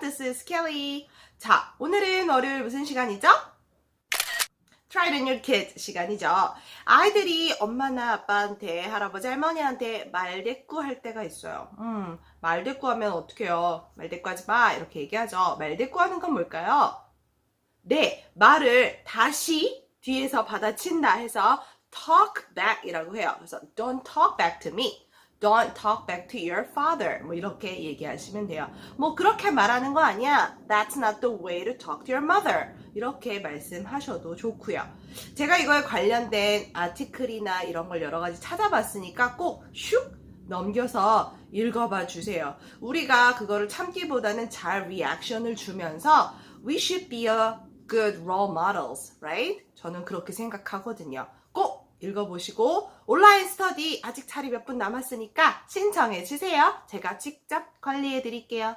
This is Kelly. 자, 오늘은 월요일 무슨 시간이죠? Try on your kids 시간이죠. 아이들이 엄마나 아빠한테, 할아버지, 할머니한테 말대꾸 할 때가 있어요. 음, 말대꾸 하면 어떡해요? 말대꾸 하지 마. 이렇게 얘기하죠. 말대꾸 하는 건 뭘까요? 네, 말을 다시 뒤에서 받아친다 해서 talk back 이라고 해요. 그래서 don't talk back to me. Don't talk back to your father. 뭐 이렇게 얘기하시면 돼요. 뭐 그렇게 말하는 거 아니야. That's not the way to talk to your mother. 이렇게 말씀하셔도 좋고요. 제가 이거에 관련된 아티클이나 이런 걸 여러 가지 찾아봤으니까 꼭슉 넘겨서 읽어봐 주세요. 우리가 그거를 참기보다는 잘 리액션을 주면서 we should be a good role models, right? 저는 그렇게 생각하거든요. 꼭 읽어보시고 온라인 스터디 아직 자리 몇 분 남았으니까 신청해 주세요. 제가 직접 관리해 드릴게요.